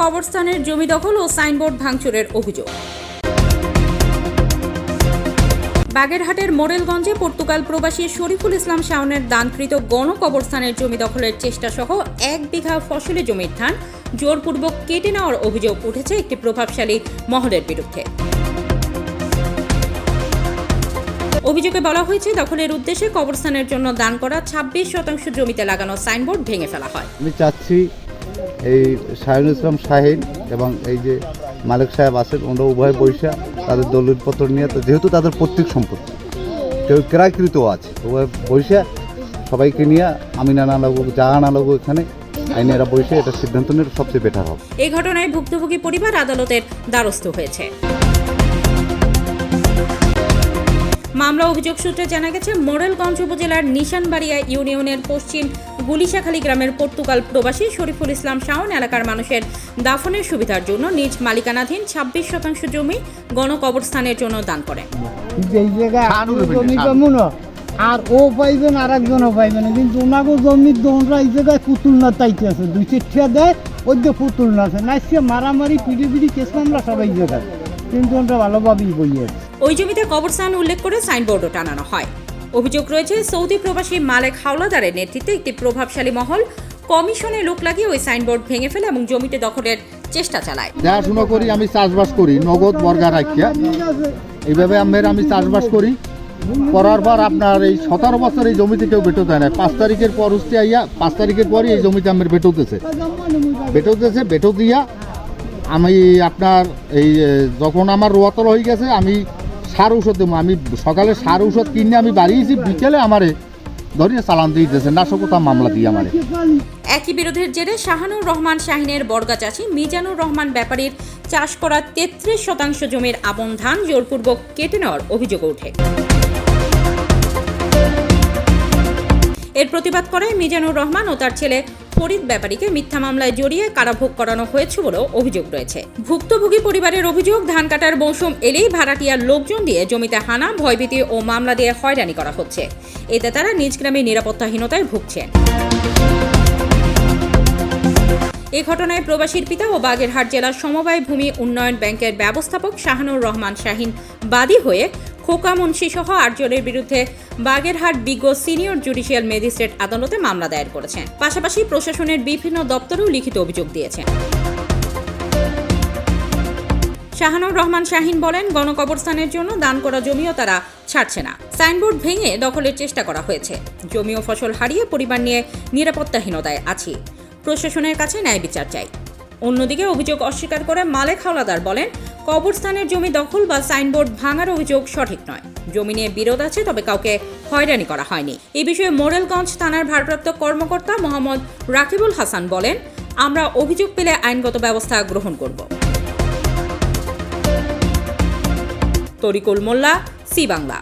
কবরস্থানের জমি দখল ও সাইনবোর্ড ভাঙচুরের অভিযোগ। বাগেরহাটের মোরেলগঞ্জে পর্তুগাল প্রবাসী শরীফুল ইসলাম শাওনের দানকৃত গণ কবরস্থানের জমি দখলের চেষ্টা সহ এক বিঘা ফসলি জমির ধান জোরপূর্বক কেটে নেওয়ার অভিযোগ উঠেছে একটি প্রভাবশালী মহলের বিরুদ্ধে। অভিযোগে বলা হয়েছে, দখলের উদ্দেশ্যে কবরস্থানের জন্য দান করা ছাব্বিশ শতাংশ জমিতে লাগানো সাইনবোর্ড ভেঙে ফেলা হয়। আমি চাচ্ছি এই শাহিনুল ইসলাম শাহিন এবং এই যে মালিক সাহেব আছেন, ওনারা উভয় পয়সা তাদের দলিলপত্র নিয়ে তো যেহেতু তাদের প্রত্যেক সম্পত্তি, কেউ ক্রয়কৃত আছে, উভয় পয়সা সবাইকে নিয়ে আমি নানা লাগু জাহানা লাগু এখানে আইনেরা বসে এটা সিদ্ধান্ত নিলে সবচেয়ে বেটার হবে। এই ঘটনায় ভুক্তভোগী পরিবার আদালতের দ্বারস্থ হয়েছে। মামলা অভিযোগ সূত্রে জানা গেছে, মোরেলগঞ্জ উপজেলার নিশানবাড়িয়া ইউনিয়নের পশ্চিম গুলিশাখালী গ্রামের পর্তুগাল প্রবাসী শরীফুল ইসলাম শাওন এলাকার মানুষের দাফনের সুবিধার জন্য নিজ মালিকানাধীন ছাব্বিশ শতাংশ জমি গণকবরস্থানের জন্য দান করেন কেমন আর ও পাইবেন আর একজনও পাইবেন। কিন্তু ওনাকে জমির দোনরা এই জায়গায় পুতুল না তাইতে আছে। দুই চিঠিয়া দেয় ওই যে পুতুল না আছে নাইসে মারামারি পিড়ি পিড়ি কেস মামলা সবাই জায়গায়। কিন্তু ওনরা ভালোভাবেই বই আছে ওই জমিতে কবরস্থান উল্লেখ করে সাইনবোর্ডও টানানো হয়। অভিযোগ রয়েছে, সৌদি প্রবাসী মালেক হাওলাদারের নেতৃত্বে একটি প্রভাবশালী মহল কমিশনে লোক লাগিয়ে ওই সাইনবোর্ড ভেঙে ফেলে এবং জমিতে দখলের চেষ্টা চালায়। দেখাশোনা করি, আমি চাষবাস করি, নগদ বর্গা রাখিয়া। এইভাবে আমের আমি চাষবাস করি। করার পর আপনার এই সতেরো বছর এই জমিতে কেউ বেটো দেয় না। পাঁচ তারিখের পর হচ্ছে আইয়া, পাঁচ তারিখের পরই এই জমিতে আমের বেটোতেছে। বেটোতেছে বেটো দিয়া আমি আপনার এই যখন আমার রোয়াতল হয়ে গেছে, আমি সার ঔষধ দেবো। আমি সকালে সার ঔষধ কিনে আমি বাড়িয়েছি, বিকেলে আমারে ধরিয়ে চালান দিয়ে দিতেছে নাশকতা মামলা দিয়ে আমারে। একই বিরোধের জেরে শাহানুর রহমান শাহিনের বর্গা চাষি মিজানুর রহমান ব্যাপারীর চাষ করা তেত্রিশ শতাংশ জমির আপন ধান জোরপূর্বক কেটে নেওয়ার অভিযোগ ওঠে। এর প্রতিবাদ করে মিজানুর রহমান ও তার ছেলে ফরিদ ব্যাপারীকে মিথ্যা মামলায় জড়িয়ে কারাভোগ করানো হয়েছে বলেও অভিযোগ রয়েছে। ভুক্তভোগী পরিবারের অভিযোগ, ধান কাটার মৌসুম এলেই ভাড়াটিয়ার লোকজন দিয়ে জমিতে হানা, ভয়ভীতি ও মামলা দিয়ে হয়রানি করা হচ্ছে। এতে তারা নিজ গ্রামে নিরাপত্তাহীনতায় ভুগছেন। এ ঘটনায় প্রবাসীর পিতা ও বাগেরহাট জেলার সমবায় ভূমি উন্নয়ন ব্যাংকের ব্যবস্থাপক শাহানুর রহমান শাহিন বাদী হয়ে খোকা মুন্সি সহ আটজনের বিরুদ্ধে বাগেরহাট বিজ্ঞ সিনিয়র জুডিশিয়াল ম্যাজিস্ট্রেট আদালতে মামলা দায়ের করেছেন পাশাপাশি প্রশাসনের বিভিন্ন দপ্তরেও লিখিত অভিযোগ দিয়েছেন শাহানুর রহমান শাহিন বলেন, গণকবরস্থানের জন্য দান করা জমিও তারা ছাড়ছে না। সাইনবোর্ড ভেঙে দখলের চেষ্টা করা হয়েছে। জমি ও ফসল হারিয়ে পরিবার নিয়ে নিরাপত্তাহীনতায় আছি। প্রশাসনের কাছে ন্যায় বিচার চাই। অন্যদিকে অভিযোগ অস্বীকার করে মালেক হাওলাদার বলেন কবরস্থানের জমি দখল বা সাইনবোর্ড ভাঙার অভিযোগ সঠিক নয়। জমি নিয়ে বিরোধ আছে, তবে কাউকে হয়রানি করা হয়নি। এই বিষয়ে মোরেলগঞ্জ থানার ভারপ্রাপ্ত কর্মকর্তা মোহাম্মদ রাকিবুল হাসান বলেন, আমরা অভিযোগ পেলে আইনগত ব্যবস্থা গ্রহণ করব। তরিকুল মোল্লা, সি বাংলা।